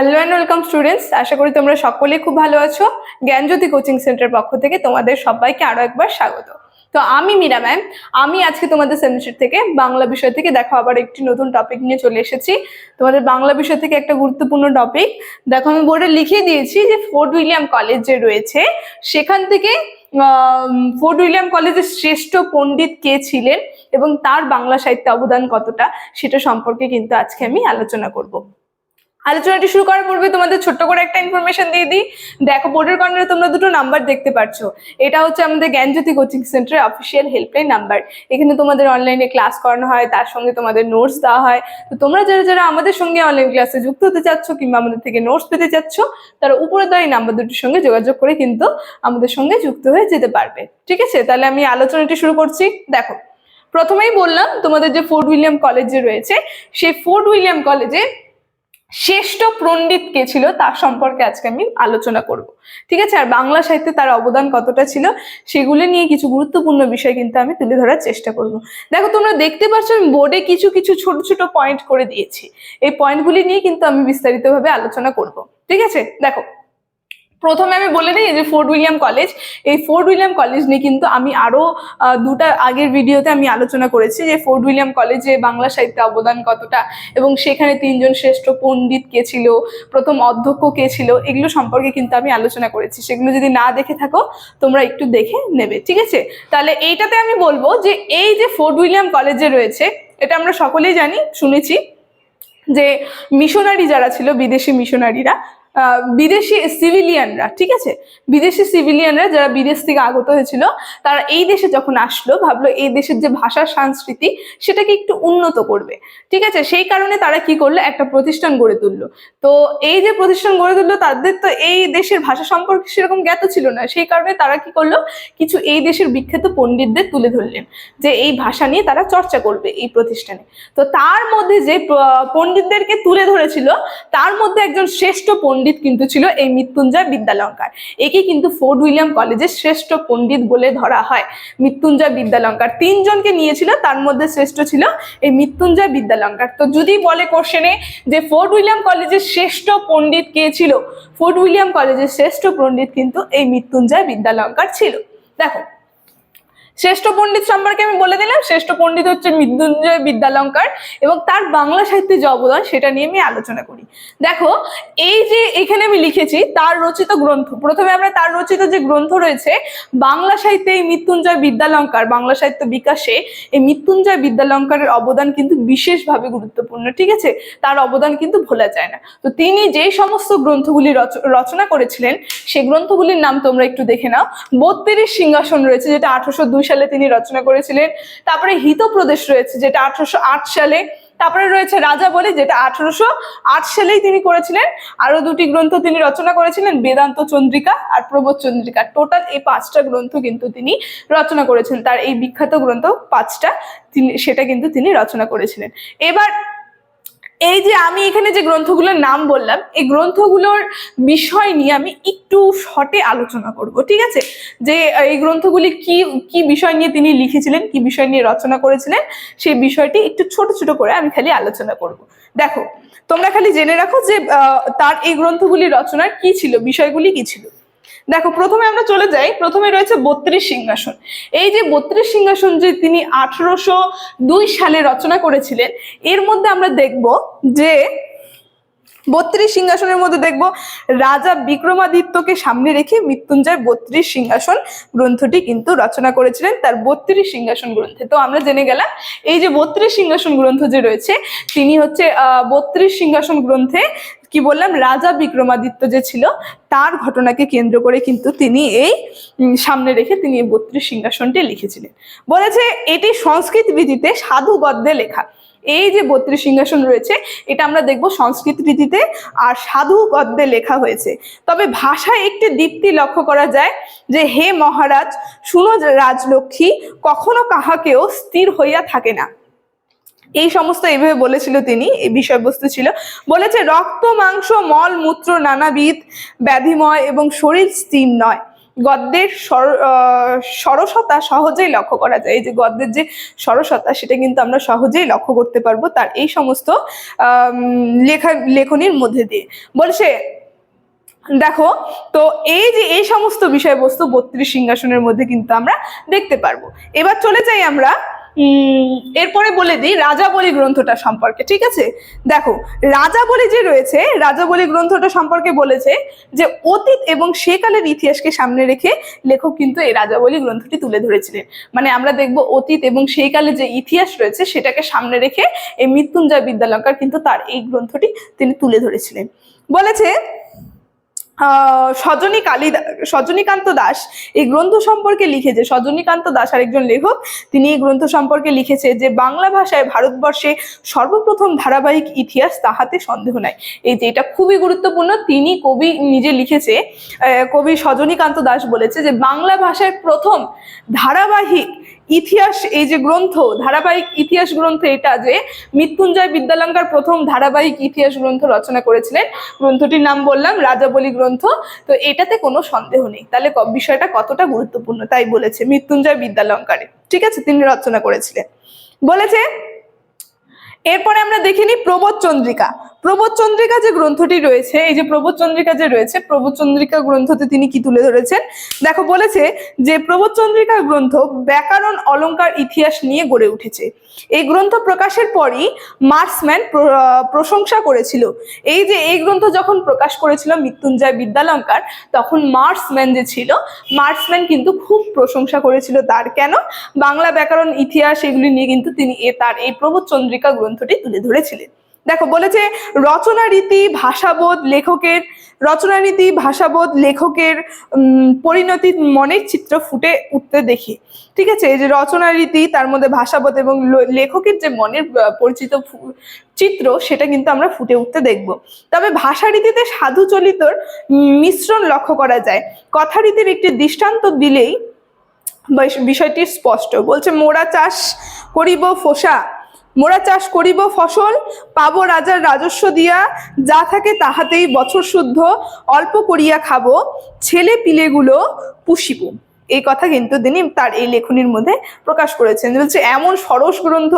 Hello and welcome students আশা করি তোমরা সকলে খুব ভালো আছো। জ্ঞানজ্যোতি কোচিং সেন্টার পক্ষ থেকে তোমাদের সবাইকে আরও একবার স্বাগত। তো আমি মীরা ম্যাম আমি আজকে তোমাদের সেমিস্টার থেকে বাংলা বিষয় থেকে দেখো আবার একটি নতুন টপিক নিয়ে চলে এসেছি। তোমাদের বাংলা বিষয় থেকে একটা গুরুত্বপূর্ণ টপিক দেখো, আমি বোর্ডে লিখিয়ে দিয়েছি যে ফোর্ট উইলিয়াম কলেজ যে রয়েছে। সেখান থেকে ফোর্ট উইলিয়াম কলেজের শ্রেষ্ঠ পণ্ডিত কে ছিলেন এবং তার বাংলা সাহিত্যে অবদান কতটা, সেটা সম্পর্কে কিন্তু আজকে আমি আলোচনা করব। আলোচনাটি শুরু করার পূর্বে তোমাদের ছোট্ট করে একটা ইনফরমেশন দিয়ে দিই। দেখো বোর্ডের কর্নারে তোমরা দুটো নাম্বার দেখতে পাচ্ছ এটা হচ্ছে আমাদের জ্ঞানজ্যোতি কোচিং সেন্টারের অফিসিয়াল হেল্পলাইন নাম্বার এখানে তোমাদের অনলাইনে ক্লাস করানো হয়, তার সঙ্গে তোমাদের নোটস দেওয়া হয়। তো তোমরা যারা যারা আমাদের সঙ্গে অনলাইন ক্লাসে যুক্ত হতে চাচ্ছ কিংবা আমাদের থেকে নোটস পেতে চাচ্ছ, তারা উপরে দেওয়া এই নাম্বার দুটির সঙ্গে যোগাযোগ করে কিন্তু আমাদের সঙ্গে যুক্ত হয়ে যেতে পারবে। ঠিক আছে? তাহলে আমি আলোচনাটি শুরু করছি। দেখো, প্রথমেই বললাম তোমাদের যে ফোর্ট উইলিয়াম কলেজ রয়েছে, সেই ফোর্ট উইলিয়াম কলেজে শ্রেষ্ঠ পণ্ডিত কে ছিল তার সম্পর্কে আজকে আমি আলোচনা করব। ঠিক আছে? আর বাংলা সাহিত্যে তার অবদান কতটা ছিল সেগুলো নিয়ে কিছু গুরুত্বপূর্ণ বিষয় কিন্তু আমি তুলে ধরার চেষ্টা করব। দেখো, তোমরা দেখতে পাচ্ছ আমি বোর্ডে কিছু কিছু ছোট ছোট পয়েন্ট করে দিয়েছি। এই পয়েন্টগুলি নিয়ে কিন্তু আমি বিস্তারিতভাবে আলোচনা করব। ঠিক আছে? দেখো প্রথমে আমি বলে দিই যে ফোর্ট উইলিয়াম কলেজ, এই ফোর্ট উইলিয়াম কলেজ নিয়ে কিন্তু আমি আরও দুটা আগের ভিডিওতে আমি আলোচনা করেছি যে ফোর্ট উইলিয়াম কলেজে বাংলা সাহিত্যে অবদান কতটা এবং সেখানে তিনজন শ্রেষ্ঠ পণ্ডিত কে ছিল, প্রথম অধ্যক্ষ কে ছিল, এগুলো সম্পর্কে কিন্তু আমি আলোচনা করেছি। সেগুলো যদি না দেখে থাকো, তোমরা একটু দেখে নেবে, ঠিক আছে? তাহলে এইটাতে আমি বলব যে এই যে ফোর্ট উইলিয়াম কলেজে রয়েছে, এটা আমরা সকলেই জানি, শুনেছি যে মিশনারি যারা ছিল, বিদেশি মিশনারিরা বিদেশি সিভিলিয়ানরা, ঠিক আছে? বিদেশি সিভিলিয়ানরা যারা বিদেশ থেকে আগত হয়েছিল, তারা এই দেশে যখন আসলো, ভাবলো এই দেশের যে ভাষা সংস্কৃতি, সেটাকে একটু উন্নত করবে। ঠিক আছে? সেই কারণে তারা কি করল? একটা প্রতিষ্ঠান গড়ে তুললো। তো এই যে প্রতিষ্ঠান গড়ে তুললো, তাদের তো এই দেশের ভাষা সম্পর্কে সেরকম জ্ঞাত ছিল না। সেই কারণে তারা কি করল? কিছু এই দেশের বিখ্যাত পণ্ডিতদের তুলে ধরলেন, যে এই ভাষা নিয়ে তারা চর্চা করবে এই প্রতিষ্ঠানে। তো তার মধ্যে যে পণ্ডিতদেরকে তুলে ধরেছিল, তার মধ্যে একজন শ্রেষ্ঠ পণ্ডিত কিন্তু ছিল এই মৃত্যুঞ্জয় বিদ্যালঙ্কার। একে কিন্তু ফোর্ট উইলিয়াম কলেজের শ্রেষ্ঠ পণ্ডিত বলে ধরা হয়। মৃত্যুঞ্জয় বিদ্যালঙ্কার তিনজনকে নিয়েছিল, তার মধ্যে শ্রেষ্ঠ ছিল এই মৃত্যুঞ্জয় বিদ্যালঙ্কার। তো যদি বলে কোশ্চেনে যে ফোর্ট উইলিয়াম কলেজের শ্রেষ্ঠ পণ্ডিত কে ছিল? ফোর্ট উইলিয়াম কলেজের শ্রেষ্ঠ পণ্ডিত কিন্তু এই মৃত্যুঞ্জয় বিদ্যালঙ্কার ছিল। দেখো শ্রেষ্ঠ পণ্ডিত সম্পর্কে আমি বলে দিলাম, শ্রেষ্ঠ পণ্ডিত হচ্ছে মৃত্যুঞ্জয় বিদ্যালঙ্কার এবং তার বাংলা সাহিত্যে যে অবদান সেটা নিয়ে আমি আলোচনা করি। দেখো, এই যে এখানে আমি লিখেছি তার রচিত গ্রন্থ, প্রথমে আমরা তার রচিত যে গ্রন্থ রয়েছে, বাংলা সাহিত্যে এই মৃত্যুঞ্জয় বিদ্যালঙ্কার, বাংলা সাহিত্য বিকাশে এই মৃত্যুঞ্জয় বিদ্যালঙ্কারের অবদান কিন্তু বিশেষভাবে গুরুত্বপূর্ণ, ঠিক আছে? তার অবদান কিন্তু ভোলা যায় না। তো তিনি যে সমস্ত গ্রন্থগুলি রচ- রচনা করেছিলেন সেই গ্রন্থগুলির নাম তোমরা একটু দেখে নাও। বত্রিশ সিংহাসন রয়েছে, যেটা আঠারোশো দুই সালে তিনি রচনা করেছিলেন। তারপরে হিতপ্রদেশ রয়েছে, যেটা আঠারোশো আট সালে। তারপরে রয়েছে রাজা বলি, যেটা আঠারোশো আট সালেই তিনি করেছিলেন। আরও দুটি গ্রন্থ তিনি রচনা করেছিলেন, বেদান্ত চন্দ্রিকা আর প্রবোধ চন্দ্রিকা। টোটাল এই পাঁচটা গ্রন্থ কিন্তু তিনি রচনা করেছেন। তার এই বিখ্যাত গ্রন্থ পাঁচটা তিনি, সেটা কিন্তু তিনি রচনা করেছিলেন। এবার এই যে আমি এখানে যে গ্রন্থগুলোর নাম বললাম, এই গ্রন্থগুলোর বিষয় নিয়ে আমি একটু শর্টে আলোচনা করব, ঠিক আছে? যে এই গ্রন্থগুলি কি কি বিষয় নিয়ে তিনি লিখেছিলেন, কি বিষয় নিয়ে রচনা করেছিলেন, সেই বিষয়টি একটু ছোট ছোট করে আমি খালি আলোচনা করব। দেখো, তোমরা খালি জেনে রাখো যে তার এই গ্রন্থগুলি রচনার কি ছিল, বিষয়গুলি কি ছিল। দেখো, প্রথমে আমরা চলে যাই। প্রথমে রয়েছে বত্রিশ সিংহাসন। এই যে বত্রিশ সিংহাসন যে তিনি আঠারোশো দুই সালে রচনা করেছিলেন, এর মধ্যে আমরা দেখব যে বত্রিশ সিংহাসনের মধ্যে দেখব, রাজা বিক্রমাদিত্যকে সামনে রেখে মৃত্যুঞ্জয় বত্রিশ সিংহাসন গ্রন্থটি কিন্তু রচনা করেছিলেন, তার বত্রিশ সিংহাসন গ্রন্থে। তো আমরা জেনে গেলাম, এই যে বত্রিশ সিংহাসন গ্রন্থ যে রয়েছে, তিনি হচ্ছে, আহ, বত্রিশ সিংহাসন গ্রন্থে কি বললাম? রাজা বিক্রমাদিত্য যে ছিল, তার ঘটনাকে কেন্দ্র করে কিন্তু তিনি এই সামনে রেখে তিনি এই বত্রিশ সিংহাসনটি লিখেছিলেন। বলেছে, এটি সংস্কৃত রীতিতে সাধু গদ্যে লেখা। এই যে বত্রিশ সিংহাসন রয়েছে, এটা আমরা দেখব সংস্কৃত রীতিতে আর সাধু গদ্যে লেখা হয়েছে। তবে ভাষায় একটি দীপ্তি লক্ষ্য করা যায় যে, হে মহারাজ শুনো রাজলক্ষ্মী, কখনো কাহাকেও স্থির হইয়া থাকে না। এই সমস্ত এইভাবে বলেছিল তিনি, এই বিষয়বস্তু ছিল। বলেছে, রক্ত, মাংস, মল, মূত্র নানাবিধ ব্যাধিময় এবং শরীর স্থির নয়। গদ্যের সরসতা সহজেই লক্ষ্য করা যায়। এই যে গদ্যের যে সরসতা, সেটা কিন্তু আমরা সহজেই লক্ষ্য করতে পারব তার এই সমস্ত লেখা, লেখনির মধ্যে দিয়ে। বলছে, দেখো, তো এই যে এই সমস্ত বিষয়বস্তু বত্রিশ সিংহাসনের মধ্যে কিন্তু আমরা দেখতে পারব। এবার চলে যাই আমরা এরপরে বলে দিই রাজাবলী গ্রন্থটা সম্পর্কে, ঠিক আছে? দেখো রাজাবলী যে রয়েছে রাজাবলী গ্রন্থটা সম্পর্কে বলেছে যে অতীত এবং সেকালের ইতিহাসকে সামনে রেখে লেখক কিন্তু এই রাজাবলী গ্রন্থটি তুলে ধরেছিলেন। মানে আমরা দেখব অতীত এবং সেই কালে যে ইতিহাস রয়েছে, সেটাকে সামনে রেখে এই মৃত্যুঞ্জয় বিদ্যালঙ্কার কিন্তু তার এই গ্রন্থটি তিনি তুলে ধরেছিলেন। বলেছে সজনী কালী সজনীকান্ত দাস এই গ্রন্থ সম্পর্কে লিখেছে। সজনীকান্ত দাস আরেকজন লেখক, তিনি এই গ্রন্থ সম্পর্কে লিখেছে যে, বাংলা ভাষায় ভারতবর্ষে সর্বপ্রথম ধারাবাহিক ইতিহাস তাহাতে সন্দেহ নাই। এই যে, এটা খুবই গুরুত্বপূর্ণ, তিনি কবি নিজে লিখেছে কবি সজনীকান্ত দাস বলেছে যে, বাংলা ভাষায় প্রথম ধারাবাহিক ইতিহাস, এই যে গ্রন্থ, ধারাবাহিক ইতিহাস গ্রন্থ এটা যে মৃত্যুঞ্জয় বিদ্যালঙ্কার প্রথম ধারাবাহিক ইতিহাস গ্রন্থ রচনা করেছিলেন। গ্রন্থটির নাম বললাম রাজাবলী গ্রন্থ। তো এটাতে কোনো সন্দেহ নেই। তাহলে বিষয়টা কতটা গুরুত্বপূর্ণ তাই বলেছে মৃত্যুঞ্জয় বিদ্যালঙ্কারে। ঠিক আছে, তিনি রচনা করেছিলেন। বলেছে, এরপরে আমরা দেখিনি প্রবোধ চন্দ্রিকা প্রবোধ চন্দ্রিকা যে গ্রন্থটি রয়েছে, এই যে প্রবোধ চন্দ্রিকা যে রয়েছে, প্রবোধ চন্দ্রিকা গ্রন্থতে তিনি কি তুলে ধরেছেন? দেখো, বলেছে যে প্রবোধ চন্দ্রিকা গ্রন্থ ব্যাকরণ অলঙ্কার ইতিহাস নিয়ে গড়ে উঠেছে। এই গ্রন্থ প্রকাশের পরই মার্সম্যান প্রশংসা করেছিল। এই যে এই গ্রন্থ যখন প্রকাশ করেছিল মৃত্যুঞ্জয় বিদ্যালঙ্কার, তখন মার্সম্যান যে ছিল মার্সম্যান কিন্তু খুব প্রশংসা করেছিল। তার কেন? বাংলা ব্যাকরণ ইতিহাস এগুলি নিয়ে কিন্তু তিনি এ তার, এই প্রবোধ চন্দ্রিকা গ্রন্থটি তুলে ধরেছিলেন। দেখো, বলেছে রচনা রীতি ভাষাবোধ, লেখকের রচনা রীতি ভাষাবোধ, লেখকের পরিণতি মনের চিত্র ফুটে উঠতে দেখি। ঠিক আছে? যে রচনা রীতি তার মধ্যে ভাষাবোধ এবং লেখকের যে মনের পরিচিত চিত্র, সেটা কিন্তু আমরা ফুটে উঠতে দেখব। তবে ভাষা রীতিতে সাধু চলিতর মিশ্রণ লক্ষ্য করা যায়। কথা রীতির একটি দৃষ্টান্ত দিলেই বিষয়টি স্পষ্ট। বলছে, মোরা চাষ করিব ফোসা মোরা চাষ করিব ফসল, পাবো রাজার রাজস্ব দিয়া, যা থাকে তাহাতেই বছর শুদ্ধ, অল্প করিয়া খাব, ছেলে পিলেগুলো পুষিব। এই কথা কিন্তু তিনি তার এই লেখনির মধ্যে প্রকাশ করেছেন। বলছে এমন সরস গ্রন্থ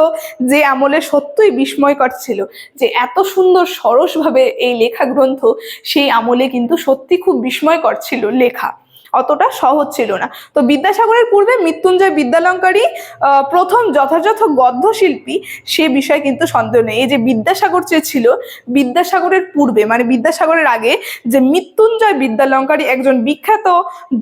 যে আমলে সত্যই বিস্ময়কর ছিল, যে এত সুন্দর সরসভাবে এই লেখা গ্রন্থ, সেই আমলে কিন্তু সত্যি খুব বিস্ময়কর ছিল লেখা। অতটা সহজ ছিল না। তো বিদ্যাসাগরের পূর্বে মৃত্যুঞ্জয় বিদ্যালঙ্কারী প্রথম যথাযথ গদ্য শিল্পী, সে বিষয়ে কিন্তু সন্দেহ নেই। এই যে বিদ্যাসাগর যে ছিল, বিদ্যাসাগরের পূর্বে মানে বিদ্যাসাগরের আগে যে মৃত্যুঞ্জয় বিদ্যালঙ্কারী একজন বিখ্যাত,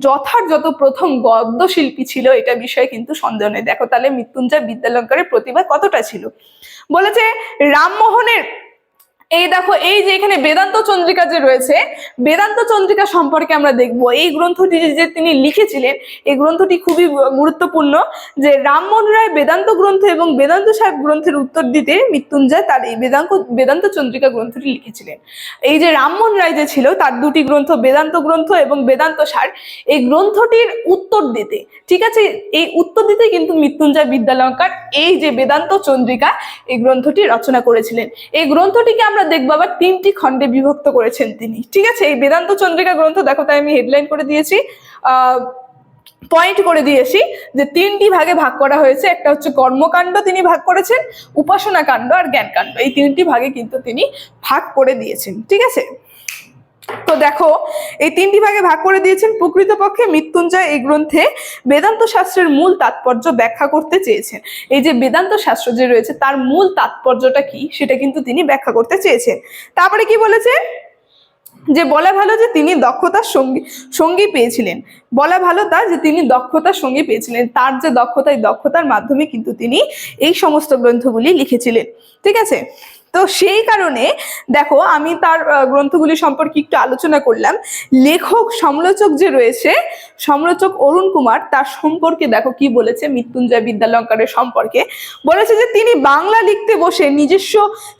যথাযথ প্রথম গদ্য শিল্পী ছিল, এটা বিষয়ে কিন্তু সন্দেহ নেই। দেখো তাহলে মৃত্যুঞ্জয় বিদ্যালঙ্কারের প্রতিভা কতটা ছিল? বলেছে, রামমোহনের এই দেখো, এই যে এখানে বেদান্ত চন্দ্রিকা যে রয়েছে, বেদান্ত চন্দ্রিকা সম্পর্কে আমরা দেখব। এই গ্রন্থটি যে তিনি লিখেছিলেন, এই গ্রন্থটি খুবই গুরুত্বপূর্ণ যে রামমোহন রায় বেদান্ত গ্রন্থ এবং বেদান্ত সাহেব গ্রন্থের উত্তর দিতে মৃত্যুঞ্জয় তার এই বেদান্ত বেদান্ত চন্দ্রিকা গ্রন্থটি লিখেছিলেন। এই যে রামমোহন রায় যে ছিল, তার দুটি গ্রন্থ, বেদান্ত গ্রন্থ এবং বেদান্ত সার, এই গ্রন্থটির উত্তর দিতে, ঠিক আছে? এই উত্তর দিতে কিন্তু মৃত্যুঞ্জয় বিদ্যালঙ্কার এই যে বেদান্ত চন্দ্রিকা, এই গ্রন্থটি রচনা করেছিলেন। এই গ্রন্থটিকে আমরা দেখব আবার তিনটি খণ্ডে বিভক্ত করেছেন তিনি। ঠিক আছে? এই বেদান্ত চন্দ্রিকা গ্রন্থ, দেখো তাই আমি হেডলাইন করে দিয়েছি। পয়েন্ট করে দিয়েছি যে তিনটি ভাগে ভাগ করা হয়েছে। একটা হচ্ছে কর্মকাণ্ড তিনি ভাগ করেছেন উপাসনা কাণ্ড আর জ্ঞান কাণ্ড এই তিনটি ভাগে কিন্তু তিনি ভাগ করে দিয়েছেন। ঠিক আছে? তো দেখো, এই তিনটি ভাগে ভাগ করে দিয়েছেন প্রকৃতপক্ষে মৃত্যুঞ্জয় এই গ্রন্থে বেদান্ত শাস্ত্রের মূল তাৎপর্য ব্যাখ্যা করতে চেয়েছেন। এই যে বেদান্ত শাস্ত্র যে রয়েছে, তার মূল তাৎপর্যটা কি সেটা কিন্তু তিনি ব্যাখ্যা করতে চেয়েছেন। তারপরে কি বলেছে? যে বলা ভালো যে তিনি দক্ষতার সঙ্গী সঙ্গী পেয়েছিলেন। বলা ভালো তা যে তিনি দক্ষতার সঙ্গী পেয়েছিলেন। তার যে দক্ষতা, এই দক্ষতার মাধ্যমে কিন্তু তিনি এই সমস্ত গ্রন্থগুলি লিখেছিলেন। ঠিক আছে? তো সেই কারণে দেখো আমি তার গ্রন্থগুলি সম্পর্কে একটু আলোচনা করলাম। লেখক, সমালোচক যে রয়েছে, সমালোচক অরুণ কুমার তার সম্পর্কে দেখো কি বলেছে মৃত্যুঞ্জয় বিদ্যালঙ্কারের সম্পর্কে। বলেছে যে তিনি বাংলা লিখতে বসে নিজস্ব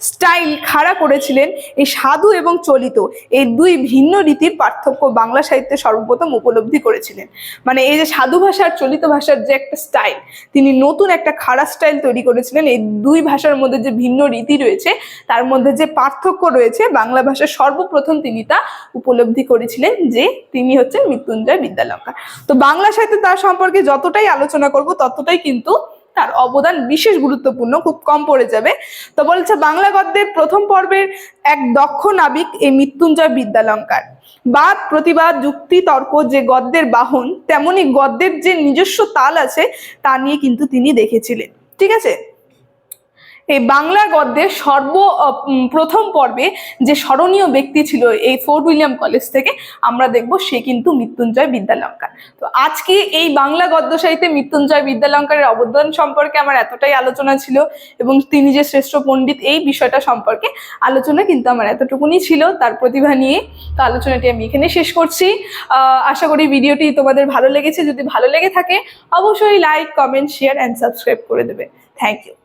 স্টাইল খাড়া করেছিলেন এই সাধু এবং চলিত। এই দুই ভিন্ন রীতির পার্থক্য বাংলা সাহিত্যে সর্বপ্রথম উপলব্ধি করেছিলেন। মানে এই যে সাধু ভাষার চলিত ভাষার যে একটা স্টাইল, তিনি নতুন একটা খাড়া স্টাইল তৈরি করেছিলেন। এই দুই ভাষার মধ্যে যে ভিন্ন রীতি রয়েছে তার মধ্যে যে পার্থক্য রয়েছে, বাংলা ভাষার সর্বপ্রথম তিনি তা উপলব্ধি করেছিলেন যে তিনি হচ্ছেন মৃত্যুঞ্জয় বিদ্যালঙ্কার। তো বাংলা সাহিত্যে তার সম্পর্কে যতটাই আলোচনা করব, ততটাই কিন্তু তার অবদান বিশেষ গুরুত্বপূর্ণ, খুব কম পড়ে যাবে। তো বলছে, বাংলা গদ্যের প্রথম পর্বের এক দক্ষ নাবিক এই মৃত্যুঞ্জয় বিদ্যালঙ্কার। বাদ, প্রতিবাদ, যুক্তি, তর্ক যে গদ্যের বাহন, তেমনি গদ্যের যে নিজস্ব তাল আছে, তা নিয়ে কিন্তু তিনি দেখেছিলেন। ঠিক আছে? এই বাংলা গদ্যের সর্ব প্রথম পর্বে যে স্মরণীয় ব্যক্তি ছিল এই ফোর্ট উইলিয়াম কলেজ থেকে আমরা দেখব সে কিন্তু মৃত্যুঞ্জয় বিদ্যালঙ্কার। তো আজকে এই বাংলা গদ্য সাহিত্যে মৃত্যুঞ্জয় বিদ্যালঙ্কারের অবদান সম্পর্কে আমার এতটাই আলোচনা ছিল এবং তিনি যে শ্রেষ্ঠ পণ্ডিত এই বিষয়টা সম্পর্কে আলোচনা কিন্তু আমার এতটুকুনি ছিল। তার প্রতিভা নিয়ে তো আলোচনাটি আমি এখানে শেষ করছি। আশা করি ভিডিওটি তোমাদের ভালো লেগেছে। যদি ভালো লেগে থাকে, অবশ্যই like comment share and subscribe করে দেবে। Thank you